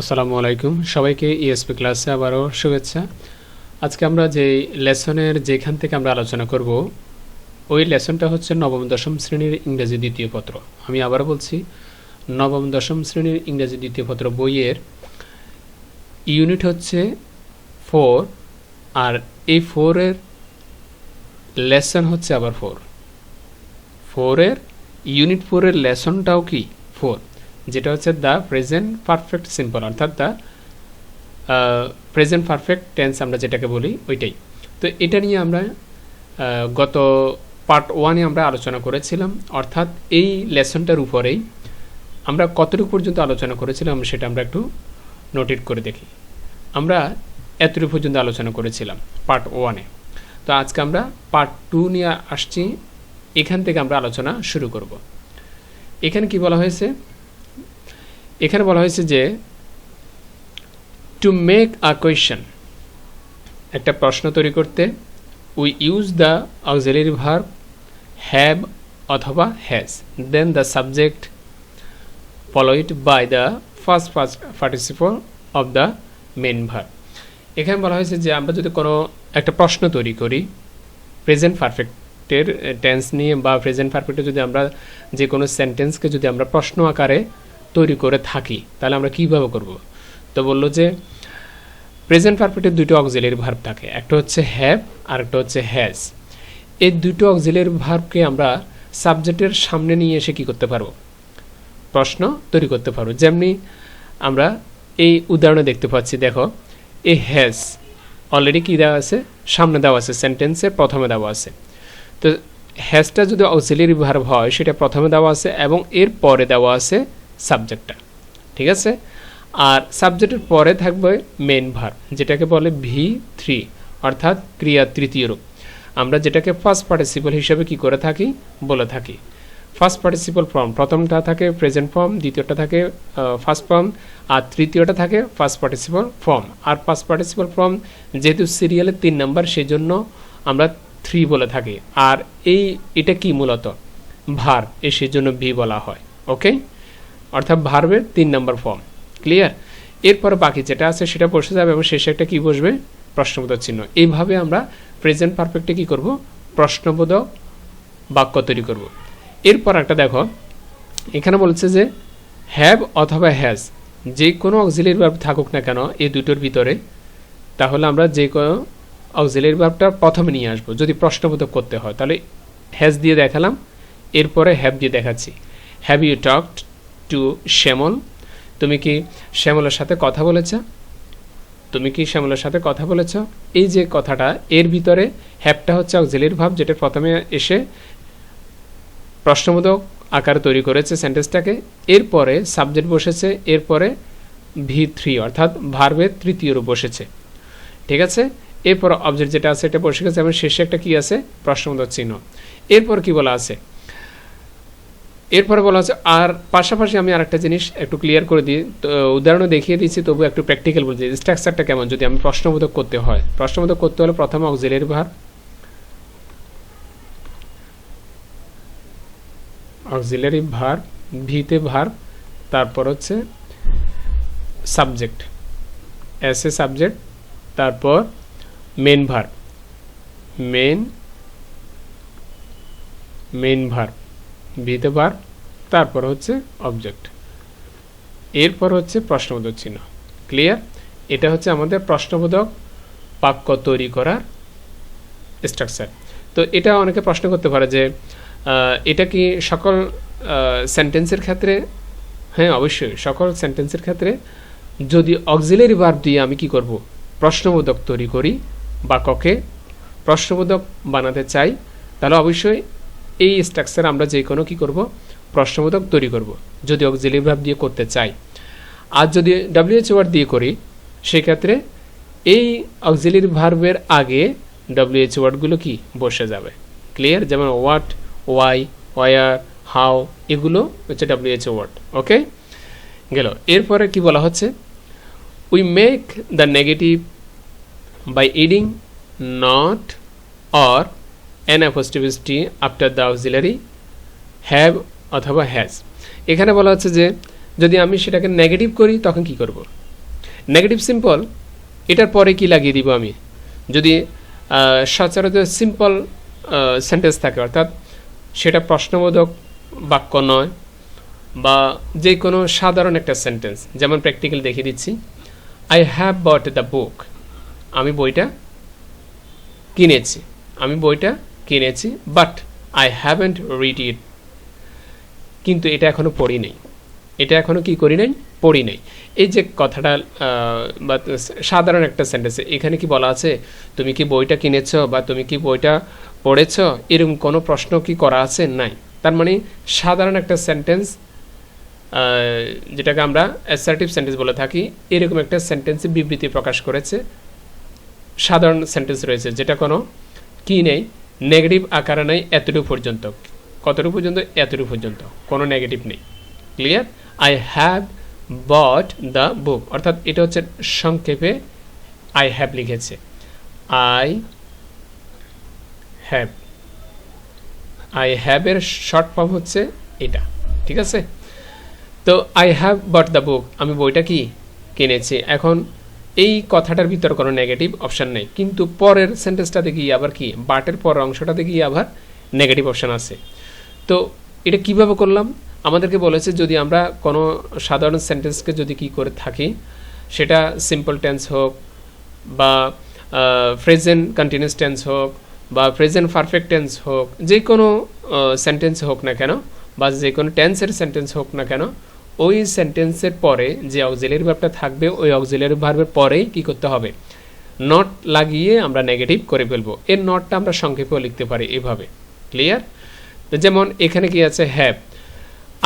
আসসালামু আলাইকুম। সবাইকে ইএসপি ক্লাসে আবারও শুভেচ্ছা। আজকে আমরা যে লেসনের যেখান থেকে আমরা আলোচনা করব, ওই লেসনটা হচ্ছে নবম, দশম শ্রেণির ইংরেজি দ্বিতীয় পত্র। আমি আবারও বলছি, নবম, দশম শ্রেণির ইংরেজি দ্বিতীয় পত্র বইয়ের ইউনিট হচ্ছে ফোর আর এই ফোরের লেসন হচ্ছে আবার ফোর ফোরের ইউনিট ফোরের লেসনটাও কি? ফোর যেটা হচ্ছে দ্য প্রেজেন্ট পারফেক্ট সিম্পল অর্থাৎ দ্য প্রেজেন্ট পারফেক্ট টেন্স আমরা যেটাকে বলি ওইটাই। তো এটা নিয়ে আমরা গত পার্ট ওয়ানে আমরা আলোচনা করেছিলাম, অর্থাৎ এই লেসনটার উপরেই আমরা কতটুকু পর্যন্ত আলোচনা করেছিলাম সেটা আমরা একটু নোটেট করে দেখি। আমরা এতটুকু পর্যন্ত আলোচনা করেছিলাম পার্ট ওয়ানে তো আজকে আমরা পার্ট টু নিয়ে আসছি, এখান থেকে আমরা আলোচনা শুরু করব। এখানে কি বলা হয়েছে? এখানে বলা হয়েছে যে টু মেক আ কোয়েশন একটা প্রশ্ন তৈরি করতে we use the auxiliary verb have অথবা has then the subject followed by the first first participle of the main verb এখানে বলা হয়েছে যে, আমরা যদি কোনো একটা প্রশ্ন তৈরি করি প্রেজেন্ট পারফেক্টের টেন্স নিয়ে বা প্রেজেন্ট পারফেক্টে যদি আমরা যে কোনো সেন্টেন্সকে যদি আমরা প্রশ্ন আকারে তৈরি করে থাকি, তাহলে আমরা কীভাবে করব? তো বলল যে প্রেজেন্ট পারফেক্টের দুটো অক্সিলারি ভার্ব থাকে, একটা হচ্ছে হ্যাভ আর একটা হচ্ছে হ্যাজ এই দুটো অক্সিলারি ভার্বকে আমরা সাবজেক্টের সামনে নিয়ে এসে কী করতে পারব? প্রশ্ন তৈরি করতে পারব। যেমনি আমরা এই উদাহরণে দেখতে পাচ্ছি, দেখো এই হ্যাজ অলরেডি কী দেওয়া আছে? সামনে দেওয়া আছে সেন্টেন্সের প্রথমে দেওয়া আছে। তো হ্যাজটা যদি অক্সিলারি ভার্ব হয়, সেটা প্রথমে দেওয়া আছে এবং এর পরে দেওয়া আছে সাবজেক্টটা ঠিক আছে? আর সাবজেক্টের পরে থাকবে মেন ভার যেটাকে বলে ভি থ্রি অর্থাৎ ক্রিয়া তৃতীয় রূপ। আমরা যেটাকে ফার্স্ট পার্টিসিপল হিসেবে কি করে থাকি? বলে থাকি। ফার্স্ট পার্টিসিপল ফর্ম প্রথমটা থাকে প্রেজেন্ট ফর্ম দ্বিতীয়টা থাকে ফার্স্ট ফর্ম আর তৃতীয়টা থাকে ফার্স্ট পার্টিসিপল ফর্ম আর ফার্স্ট পার্টিসিপাল ফর্ম যেহেতু সিরিয়ালের তিন নাম্বার সেজন্য আমরা থ্রি বলে থাকি। আর এই, এটা কি মূলত? ভার এ সেজন্য ভি বলা হয় ওকে অর্থাৎ ভার্বের তিন নম্বর ফর্ম। ক্লিয়ার এরপর বাকি যেটা আছে সেটা বসে যাবে এবং শেষে একটা কি বসবে? প্রশ্নবোধক চিহ্ন। এইভাবে আমরা প্রেজেন্ট পারফেক্টে কি করব? প্রশ্নবোধক বাক্য তৈরি করব। এরপর একটা দেখো, এখানে বলছে যে হ্যাভ অথবা হ্যাজ যে কোনো অক্সিলারি ভার্ব থাকুক না কেন এই দুটোর ভিতরে, তাহলে আমরা যে কোনো অক্সিলারি ভার্বটা প্রথমে নিয়ে আসব। যদি প্রশ্নবোধক করতে হয়, তাহলে হ্যাজ দিয়ে দেখালাম, এরপরে হ্যাভ দিয়ে দেখাচ্ছি। Have you talked to Shyamal. তুমি কি শ্যামলের সাথে কথা বলেছ? তুমি কি শ্যামলের সাথে কথা বলেছ? এই যে কথাটা, এর ভিতরে হ্যাপটা হচ্ছে অক্সিলির ভাব, যেটা প্রথমে এসে প্রশ্নবোধক আকারে তৈরি করেছে সেন্টেন্সটাকে। এরপরে সাবজেক্ট বসেছে, এরপরে ভি থ্রি, অর্থাৎ ভার্বের তৃতীয় বসেছে। ঠিক আছে? এরপর অবজেক্ট যেটা আছে, এটা বসে গেছে, এবং শেষে একটা কি আছে? প্রশ্নবোধক চিহ্ন। এরপর কি বলা আছে? এরপরে বলা হচ্ছে, আর পাশাপাশি আমি আরেকটা জিনিস একটু ক্লিয়ার করে দিই, তো উদাহরণও দেখিয়ে দিচ্ছি, তবু একটু প্র্যাকটিক্যাল বলছি স্ট্রাকচারটা কেমন? যদি আমি প্রশ্নবোধক করতে হয়, প্রশ্নবোধক করতে হলে প্রথমে অক্সিলারি ভার অক্সিলারি ভার ভিতে ভার তারপর হচ্ছে সাবজেক্ট এস এ সাবজেক্ট তারপর main verb main main verb ভিতে ভার তারপর হচ্ছে অবজেক্ট এরপর হচ্ছে প্রশ্নবোধক চিহ্ন। ক্লিয়ার এটা হচ্ছে আমাদের প্রশ্নবোধক বাক্য তৈরি করার স্ট্রাকচার তো এটা অনেকে প্রশ্ন করতে পারে যে এটা কি সকল সেন্টেন্সের ক্ষেত্রে? হ্যাঁ অবশ্যই। সকল সেন্টেন্সের ক্ষেত্রে যদি অক্সিলারি ভার্ব দিয়ে আমি কি করব? প্রশ্নবোধক তৈরি করি বাক্যকে। প্রশ্নবোধক বানাতে চাই, তাহলে অবশ্যই এই স্ট্রাকচার আমরা যে কোনো কী করব? প্রশ্নবোধক তৈরি করব। যদি অক্সিলারি ভার্ব দিয়ে করতে চাই। আর যদি ডাব্লিউএইচ ওয়ার্ড দিয়ে করি, সেক্ষেত্রে এই অক্সিলারি ভার্বের আগে ডাব্লিউএইচ ওয়ার্ডগুলো কি? বসে যাবে। ক্লিয়ার যেমন হোয়াট ওয়াই ওয়ার হাউ এগুলো হচ্ছে ডাব্লিউএইচ ওয়ার্ড ওকে গেল। এরপরে কি বলা হচ্ছে? We make the negative by adding not or an apostrophe after the auxiliary have অথবা হ্যাজ এখানে বলা হচ্ছে যে, যদি আমি সেটাকে নেগেটিভ করি, তখন কি করব? নেগেটিভ সিম্পল এটার পরে কি লাগিয়ে দিব আমি? যদি সচরাচর সিম্পল সেন্টেন্স থাকে, অর্থাৎ সেটা প্রশ্নবোধক বাক্য নয় বা যে কোনো সাধারণ একটা সেন্টেন্স যেমন প্র্যাকটিক্যাল দেখিয়ে দিচ্ছি। I have bought the book আমি বইটা কিনেছি, আমি বইটা কিনেছি but I haven't read it কিন্তু এটা এখনও পড়ি নাই। এটা এখনও কি করি নাই? পড়ি নাই। এই যে কথাটা বা সাধারণ একটা সেন্টেন্স এখানে কি বলা আছে? তুমি কি বইটা কিনেছ বা তুমি কি বইটা পড়েছ? এরকম কোনো প্রশ্ন কি করা আছে? নাই। তার মানে সাধারণ একটা সেন্টেন্স যেটাকে আমরা অ্যাসার্টিভ সেন্টেন্স বলে থাকি, এরকম একটা সেন্টেন্সে বিবৃতি প্রকাশ করেছে। সাধারণ সেন্টেন্স রয়েছে, যেটা কোনো কি নেই। নেগেটিভ আকারে নেই এতটুকু পর্যন্ত। কতটুকু পর্যন্ত? এতটুকু পর্যন্ত। কোনো নেগেটিভ নেই। Clear I have bought the book অর্থাৎ এটা হচ্ছে সংক্ষেপে আই হ্যাভ লিখেছে। আই হ্যাভ আই হ্যাভের শর্ট ফর্ম হচ্ছে এটা। ঠিক আছে? তো I have bought the book আমি বইটা কি কিনেছি? এখন এই কথাটার ভিতর কোনো নেগেটিভ অপশান নেই। কিন্তু পরের সেন্টেন্সটাতে গিয়ে আবার কি? বাটের পরের অংশটাতে গিয়ে আবার নেগেটিভ অপশান আছে। তো এটা কীভাবে করলাম? আমাদেরকে বলেছে যদি আমরা কোনো সাধারণ সেন্টেন্সকে যদি কি করে থাকি, সেটা সিম্পল টেন্স হোক বা প্রেজেন্ট কন্টিনিউস টেন্স হোক বা প্রেজেন্ট পারফেক্ট টেন্স হোক যে কোনো সেন্টেন্স হোক না কেন বা যে কোনো টেন্সের সেন্টেন্স হোক না কেন ওই সেন্টেন্সের পরে যে অক্সিলারি ভার্বটা থাকবে, ওই অক্সিলারি ভার্বের পরেই কি করতে হবে? নট লাগিয়ে আমরা নেগেটিভ করে ফেলব। এর নটটা আমরা সংক্ষেপেও লিখতে পারি এভাবে। ক্লিয়ার যেমন এখানে কি আছে? Have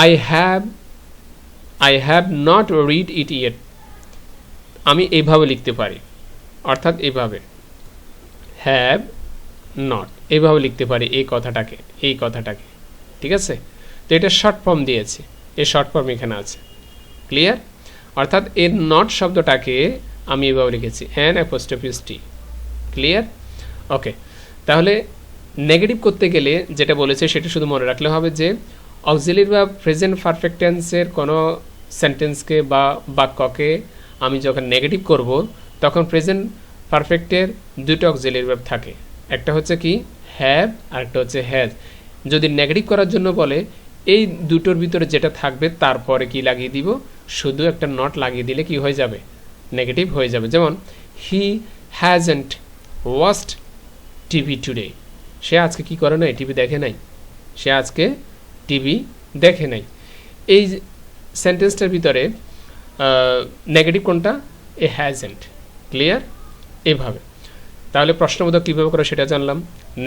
I have I have not read it yet আমি এইভাবে লিখতে পারি। অর্থাৎ এইভাবে হ্যাভ নট এইভাবে লিখতে পারি এই কথাটাকে এই কথাটাকে। ঠিক আছে? তো এটা শর্ট ফর্ম দিয়েছি। এই শর্ট ফর্ম এখানে আছে। ক্লিয়ার অর্থাৎ এর নট শব্দটাকে আমি এভাবে লিখেছি অ্যান অ্যাপোস্টফিস টি ক্লিয়ার ওকে তাহলে নেগেটিভ করতে গেলে যেটা বলেছে সেটা শুধু মনে রাখলে হবে যে অক্সিলির বা প্রেজেন্ট পারফেক্ট টেন্সের কোনো সেন্টেন্সকে বা বাক্যকে আমি যখন নেগেটিভ করব, তখন প্রেজেন্ট পারফেক্টের দুটো অক্সিলির ভার্ব থাকে। একটা হচ্ছে কি হ্যাভ আর একটা হচ্ছে হ্যাজ যদি নেগেটিভ করার জন্য বলে এই দুটোর ভিতরে যেটা থাকবে তারপরে কি লাগিয়ে দিব? শুধু একটা নট লাগিয়ে দিলে কি হয়ে যাবে? নেগেটিভ হয়ে যাবে। যেমন he hasn't watched TV today সে আজকে কি করে নাই? টিভি দেখে নাই। সে আজকে টিভি দেখে নাই। এই সেন্টেন্সটার ভিতরে নেগেটিভ কোনটা? এ হ্যাজেন্ট ক্লিয়ার এভাবে। তাহলে প্রশ্নবোধক কীভাবে করে সেটা জানলাম?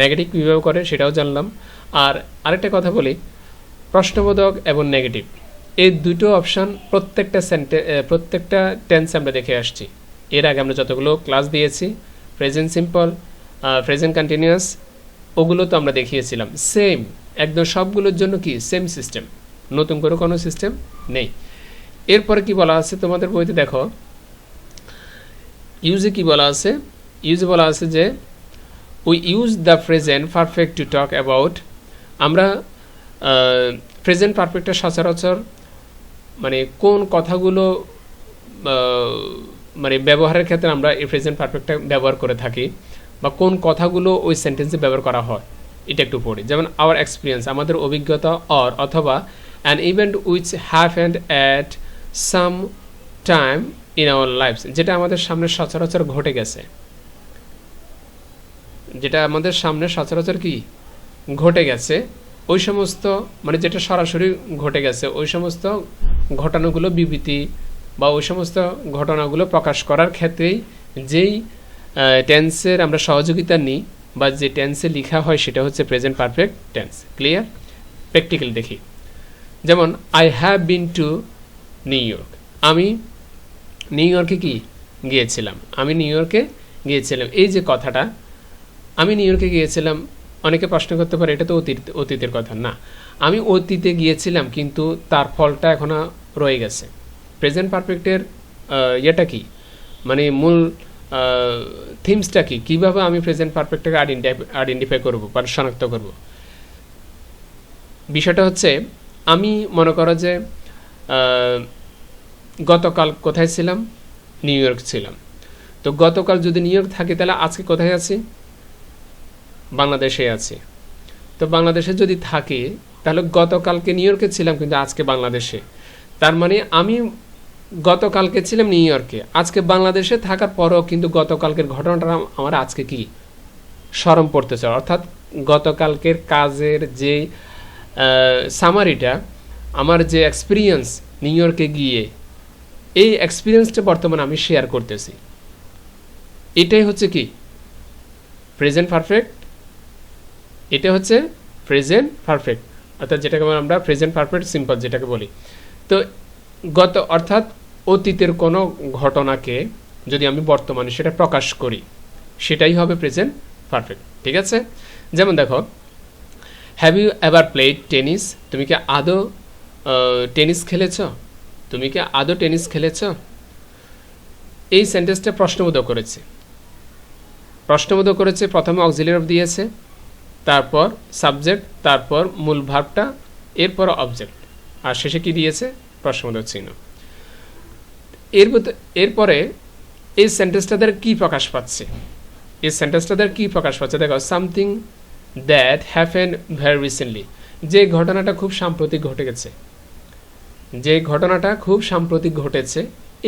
নেগেটিভ কীভাবে করে সেটাও জানলাম। আর আরেকটা কথা বলি প্রশ্নবোধক এবং নেগেটিভ। এই দুটো অপশান প্রত্যেকটা সেন্টে প্রত্যেকটা টেন্স আমরা দেখে আসছি। এর আগে আমরা যতগুলো ক্লাস দিয়েছি প্রেজেন্ট সিম্পল প্রেজেন্ট কন্টিনিউয়াস ওগুলো তো আমরা দেখিয়েছিলাম। সেম একদম সবগুলোর জন্য কি? সেম সিস্টেম নতুন করে কোনো সিস্টেম নেই। এরপরে কি বলা আছে তোমাদের বইতে? দেখো। ইউজে কি বলা আছে? ইউজে বলা আছে যে we use the present perfect to talk about আমরা প্রেজেন্ট পারফেক্টটা সচরাচর মানে কোন কথাগুলো মানে ব্যবহারের ক্ষেত্রে আমরা এই প্রেজেন্ট পারফেক্টটা ব্যবহার করে থাকি বা কোন কথাগুলো ওই সেন্টেন্সে ব্যবহার করা হয়, এটা একটু পড়ি। যেমন আওয়ার এক্সপিরিয়েন্স আমাদের অভিজ্ঞতা অর অথবা an event which have and at some time in our lives যেটা আমাদের সামনে সচরাচর ঘটে গেছে। যেটা আমাদের সামনে সচরাচর কি? ঘটে গেছে। ওই সমস্ত মানে যেটা সরাসরি ঘটে গেছে, ওই সমস্ত ঘটনাগুলো বিবৃতি বা ওই সমস্ত ঘটনাগুলো প্রকাশ করার ক্ষেত্রেই যেই টেন্সের আমরা সহযোগিতা নিই বা যে টেন্সে লেখা হয় সেটা হচ্ছে present perfect tense clear practical দেখি। যেমন I have been to New York আমি নিউ ইয়র্কে কি? গিয়েছিলাম। আমি নিউ ইয়র্কে গিয়েছিলাম। এই যে কথাটা, আমি নিউ ইয়র্কে গিয়েছিলাম অনেকে প্রশ্ন করতে পারে, এটা তো অতীত, অতীতের কথা। না, আমি অতীতে গিয়েছিলাম, কিন্তু তার ফলটা এখনও রয়ে গেছে। প্রেজেন্ট পারফেক্টের ইয়েটা কি? মানে মূল থিমসটা কি? কীভাবে আমি প্রেজেন্ট পারফেক্টটাকে আইডেন্টিফাই আইডেন্টিফাই করব বা শনাক্ত করব? বিষয়টা হচ্ছে, আমি মনে করো যে গতকাল কোথায় ছিলাম? নিউ ইয়র্ক ছিলাম। তো গতকাল যদি নিউ ইয়র্ক থাকি, তাহলে আজকে কোথায় আছি? বাংলাদেশে আছি। তো বাংলাদেশে যদি থাকি, তাহলে গতকালকে নিউ ইয়র্কে ছিলাম কিন্তু আজকে বাংলাদেশে। তার মানে আমি গতকালকে ছিলাম নিউ ইয়র্কে আজকে বাংলাদেশে থাকার পরেও কিন্তু গতকালকের ঘটনাটা আমার আজকে কি? স্মরণ পড়তেছে। অর্থাৎ গতকালকের কাজের যে সামারিটা আমার যে এক্সপিরিয়েন্স নিউ ইয়র্কে গিয়ে, এই এক্সপিরিয়েন্সটা বর্তমানে আমি শেয়ার করতেছি। এটাই হচ্ছে কি? প্রেজেন্ট পারফেক্ট এটা হচ্ছে প্রেজেন্ট পারফেক্ট অর্থাৎ যেটাকে আমরা প্রেজেন্ট পারফেক্ট সিম্পল যেটাকে বলি। তো গত, অর্থাৎ অতীতের কোনো ঘটনাকে যদি আমি বর্তমানে সেটা প্রকাশ করি, সেটাই হবে প্রেজেন্ট পারফেক্ট ঠিক আছে? যেমন দেখো have you ever played tennis তুমি কি আদৌ টেনিস খেলেছ? তুমি কি আদৌ টেনিস খেলেছ? এই সেন্টেন্সটা প্রশ্নবোধক করেছে। প্রশ্নবোধক করেছে, প্রথমে অক্সিলিয়ার দিয়েছে। তারপর সাবজেক্ট তারপর মূল ভাবটা, এরপর অবজেক্ট আর শেষে কি দিয়েছে? প্রশ্নবোধক চিহ্ন। এর এরপরে এই সেন্টেন্সটা দ্বারা কী প্রকাশ পাচ্ছে? এই সেন্টেন্সটা দ্বারা কী প্রকাশ পাচ্ছে? দেখো something that happen very recently যে ঘটনাটা খুব সাম্প্রতিক ঘটে গেছে। যে ঘটনাটা খুব সাম্প্রতিক ঘটেছে,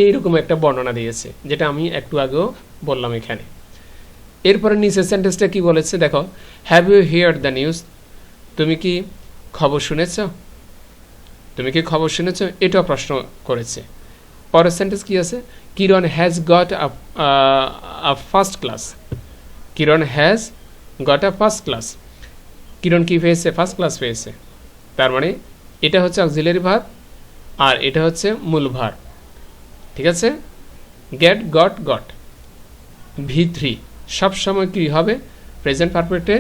এইরকম একটা বর্ণনা দিয়েছে, যেটা আমি একটু আগেও বললাম এখানে। এরপরে নিচের সেন্টেন্সটা কি বলেছে? দেখো have you hear the news তুমি কি খবর শুনেছ? তুমি কি খবর শুনেছ? এটাও প্রশ্ন করেছে। পরের সেন্টেন্স কি আছে? Kiran has got a first class Kiran has got a first class Kiran কি পেয়েছে? ফার্স্ট ক্লাস পেয়েছে। তার মানে এটা হচ্ছে অক্সিলারি ভার আর এটা হচ্ছে মূল ভার ঠিক আছে? Get got got V three সবসময় কী হবে? প্রেজেন্ট পারফেক্টে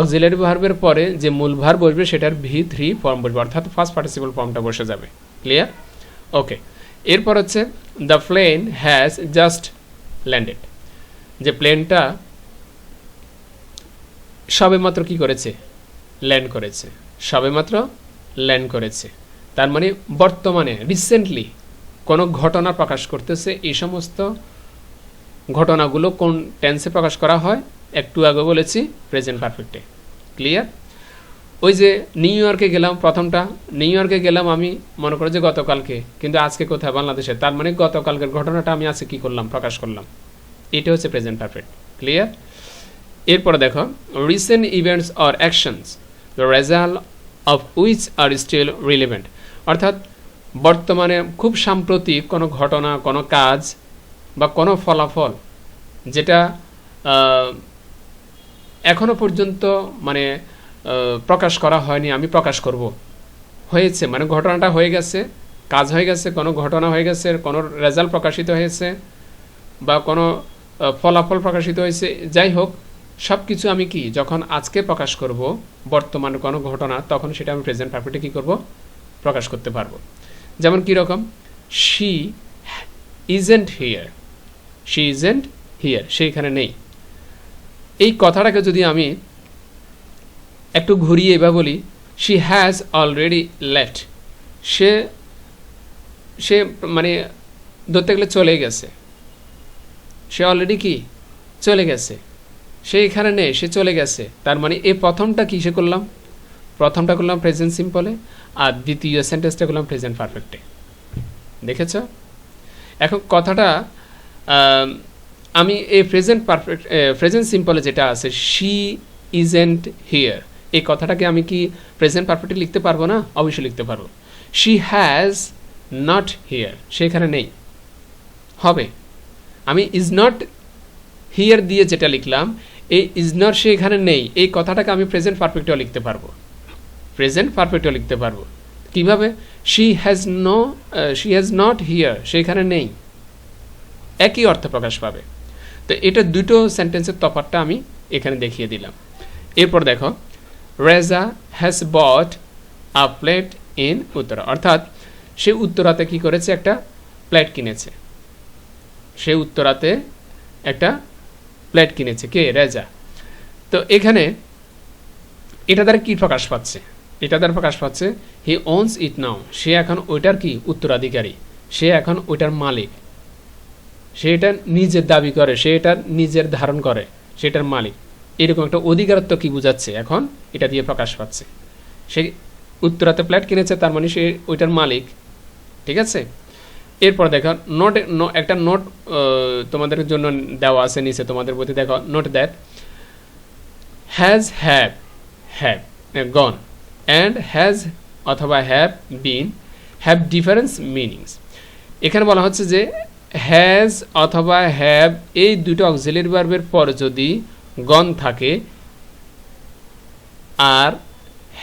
অক্সিলারি ভার্বের পরে যে মূল ভার বসবে সেটার ভি থ্রি ফর্ম বসবে, অর্থাৎ ফার্স্ট পার্টিসিপাল ফর্মটা বসে যাবে। ক্লিয়ার ওকে এরপর হচ্ছে the plane has just landed যে প্লেনটা সবেমাত্র কি করেছে? ল্যান্ড করেছে। সবেমাত্র ল্যান্ড করেছে। তার মানে বর্তমানে রিসেন্টলি কোনো ঘটনা প্রকাশ করতেছে, এই সমস্ত ঘটনাগুলো কোন টেন্সে প্রকাশ করা হয় একটু আগে বলেছি প্রেজেন্ট পারফেক্টে ক্লিয়ার ওই যে নিউ ইয়র্কে গেলাম প্রথমটা নিউ ইয়র্কে গেলাম আমি, মনে করো যে গতকালকে, কিন্তু আজকে কোথায়? বাংলাদেশে। তার মানে গতকালকের ঘটনাটা আমি আজকে কী করলাম, প্রকাশ করলাম। এটা হচ্ছে প্রেজেন্ট পারফেক্ট ক্লিয়ার এরপরে দেখো recent events or actions the result of which are still relevant অর্থাৎ, বর্তমানে খুব সাম্প্রতিক কোনো ঘটনা, কোনো কাজ বা কোনো ফলাফল যেটা এখনও পর্যন্ত মানে প্রকাশ করা হয়নি, আমি প্রকাশ করব। হয়েছে মানে ঘটনাটা হয়ে গেছে, কাজ হয়ে গেছে, কোনো ঘটনা হয়ে গেছে, কোনো রেজাল্ট প্রকাশিত হয়েছে বা কোনো ফলাফল প্রকাশিত হয়েছে, যাই হোক সব কিছু আমি কি, যখন আজকে প্রকাশ করব, বর্তমান কোনো ঘটনা, তখন সেটা আমি প্রেজেন্ট পারফেক্টে কী করব? প্রকাশ করতে পারব। যেমন কীরকম? She isn't here she isn't here সে এখানে নেই। এই কথাটাকে যদি আমি একটু ঘুরিয়ে এবার বলি শি হ্যাজ অলরেডি লেফট সে সে মানে ধরতে গেলে চলে গেছে। সে অলরেডি কি? চলে গেছে। সে এখানে নেই, সে চলে গেছে। তার মানে এই প্রথমটা কিসে করলাম? প্রথমটা করলাম প্রেজেন্ট সিম্পলে আর দ্বিতীয় সেন্টেন্সটা করলাম প্রেজেন্ট পারফেক্টে দেখেছ? এখন কথাটা আমি এই প্রেজেন্ট পারফেক্ট প্রেজেন্ট সিম্পলে যেটা আছে শি ইজেন্ট হিয়ার এই কথাটাকে আমি কি প্রেজেন্ট পারফেক্টে লিখতে পারব না? অবশ্যই লিখতে পারব। শি হ্যাজ নট হিয়ার সে এখানে নেই। হবে। আমি ইজ নট হিয়ার দিয়ে যেটা লিখলাম, এই ইজ নট সে এখানে নেই। এই কথাটাকে আমি প্রেজেন্ট পারফেক্টেও লিখতে পারব। প্রেজেন্ট পারফেক্টেও লিখতে পারব। কীভাবে? She has no she has not here সে এখানে নেই। একই অর্থ প্রকাশ পাবে। তো এটা দুটো সেন্টেন্সের তফাতটা আমি এখানে দেখিয়ে দিলাম। এরপর দেখো Reza has bought a plate in Uttara অর্থাৎ, সে উত্তরাতে কি করেছে? একটা প্লেট কিনেছে। সে উত্তরাতে একটা প্লেট কিনেছে। কে? রেজা তো এখানে এটা দ্বারা কি প্রকাশ পাচ্ছে? এটা দ্বারা প্রকাশ পাচ্ছে হি ওনস ইট নাও সে এখন ওইটার কি? উত্তরাধিকারী। সে এখন ওইটার মালিক। সে এটা নিজের দাবি করে সে এটা নিজের ধারণ করে, সেটার মালিক। এরকম একটা অধিকারত্ব কি বোঝাচ্ছে এখন? এটা দিয়ে প্রকাশ পাচ্ছে। সে উত্তরাতে ফ্ল্যাট কিনেছে, তার মানে সে ওইটার মালিক। ঠিক আছে? এরপর দেখো নোট একটা নোট তোমাদের জন্য দেওয়া আছে নিচে, তোমাদের প্রতি দেখো note that has have have gone and has অথবা have been have difference meanings এখানে বলা হচ্ছে যে হ্যাজ অথবা হ্যাভ এই দুটো অক্সিলারি ভার্বের পর যদি গন থাকে, আর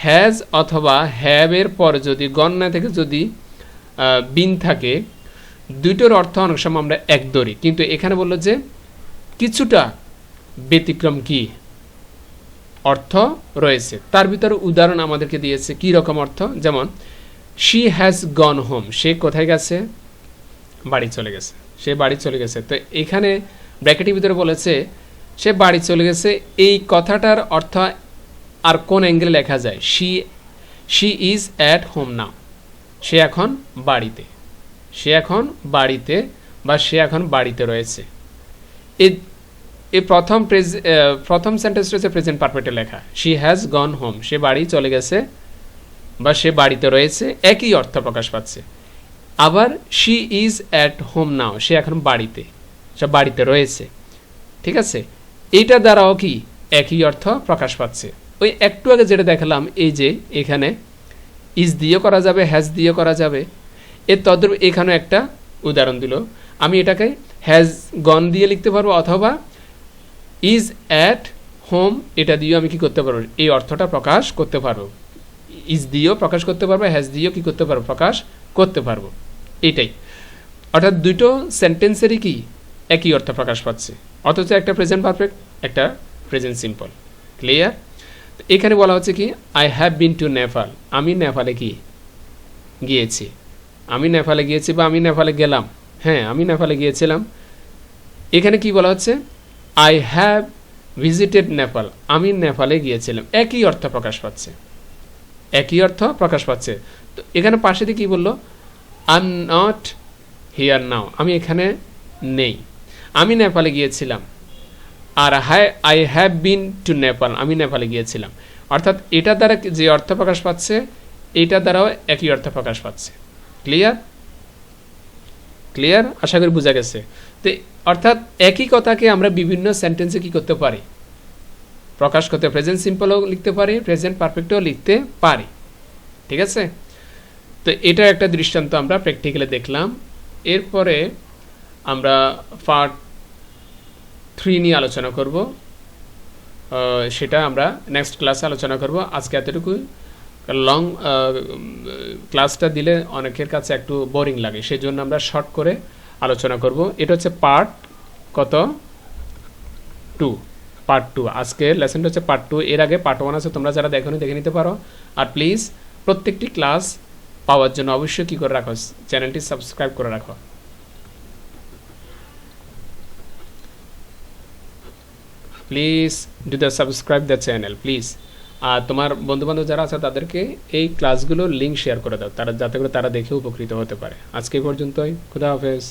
হ্যাজ অথবা হ্যাভের পর যদি গণ না থেকে, যদি বিন থাকে, দুটোর অর্থ অনেক সময় আমরা এক ধরি। কিন্তু এখানে বলল যে কিছুটা ব্যতিক্রম কি? অর্থ রয়েছে। তার ভিতরে উদাহরণ আমাদেরকে দিয়েছে কি রকম অর্থ? যেমন শি হ্যাজ গন হোম সে কোথায় গেছে? বাড়ি চলে গেছে। সে বাড়ি চলে গেছে। তো এখানে ব্র্যাকেটের ভিতরে বলেছে, সে বাড়ি চলে গেছে। এই কথাটার অর্থ আর কোন অ্যাঙ্গেলে লেখা যায়? She she is at home now সে এখন বাড়িতে। সে এখন বাড়িতে বা সে এখন বাড়িতে রয়েছে। এই প্রথম প্রথম সেন্টেন্স রয়েছে প্রেজেন্ট পারফেক্টে লেখা। শি হ্যাজ গন হোম সে বাড়ি চলে গেছে বা সে বাড়িতে রয়েছে। একই অর্থ প্রকাশ পাচ্ছে। আবার she is at home now সে এখন বাড়িতে, সে বাড়িতে রয়েছে। ঠিক আছে? এইটা দ্বারাও কি একই অর্থ প্রকাশ পাচ্ছে? ওই একটু আগে যেটা দেখালাম, এই যে এখানে ইজ দিয়ে করা যাবে হ্যাজ দিয়ে করা যাবে। এর তদ্রূপ এখানে একটা উদাহরণ দিল। আমি এটাকে হ্যাজ গন দিয়ে লিখতে পারব, অথবা ইজ অ্যাট হোম এটা দিয়েও আমি কি করতে পারব? এই অর্থটা প্রকাশ করতে পারব। ইজ দিয়েও প্রকাশ করতে পারব হ্যাজ দিয়েও কি করতে পারব? প্রকাশ করতে পারব। এটাই অর্থাৎ দুটো সেন্টেন্সেরই কি একই অর্থ প্রকাশ পাচ্ছে? অথচ একটা প্রেজেন্ট পারফেক্ট একটা প্রেজেন্ট সিম্পল ক্লিয়ার এখানে বলা হচ্ছে কি I have been to Nepal আমি নেপালে কি? গিয়েছি। আমি নেপালে গিয়েছি বা আমি নেপালে গেলাম। হ্যাঁ আমি নেপালে গিয়েছিলাম। এখানে কি বলা হচ্ছে? আই হ্যাভ ভিজিটেড নেপাল আমি নেপালে গিয়েছিলাম। একই অর্থ প্রকাশ পাচ্ছে। একই অর্থ প্রকাশ পাচ্ছে। তো এখানে পাশে দিয়ে কী বলল? আই নট হিয়ার নাও আমি এখানে নেই। আমি নেপালে গিয়েছিলাম। আর hi I have been to Nepal আমি নেপালে গিয়েছিলাম। অর্থাৎ এটা দ্বারা যে অর্থ প্রকাশ পাচ্ছে এইটা দ্বারাও একই অর্থ প্রকাশ পাচ্ছে। ক্লিয়ার ক্লিয়ার আশা করি বোঝা গেছে। তো অর্থাৎ একই কথাকে আমরা বিভিন্ন সেন্টেন্সে কি করতে পারি? প্রকাশ করতে প্রেজেন্ট সিম্পলও লিখতে পারি প্রেজেন্ট পারফেক্টও লিখতে পারি। ঠিক আছে? তো এটা একটা দৃষ্টান্ত আমরা প্র্যাকটিক্যালে দেখলাম। এরপরে আমরা পার্ট থ্রি নিয়ে আলোচনা করব। সেটা আমরা নেক্সট ক্লাসে আলোচনা করব। আজকে এতটুকুই লং ক্লাসটা দিলে অনেকের কাছে একটু বোরিং লাগে সেই জন্য আমরা শর্ট করে আলোচনা করব। এটা হচ্ছে পার্ট কত? টু পার্ট টু আজকে লেসনটা হচ্ছে পার্ট টু এর আগে পার্ট ওয়ান আছে, তোমরা যারা দেখো দেখে নিতে পারো। আর প্লিজ প্রত্যেকটি ক্লাস পাওয়ার জন্য অবশ্যই কী করে রাখো? চ্যানেলটি সাবস্ক্রাইব করে রাখো। Please do the subscribe the channel, please. আর তোমার বন্ধুবান্ধব যারা আছে, তাদেরকে এই ক্লাসগুলোর লিঙ্ক শেয়ার করে দাও, তারা যাতে করে তারা দেখে উপকৃত হতে পারে। আজকে পর্যন্তই। খুদা হাফেজ।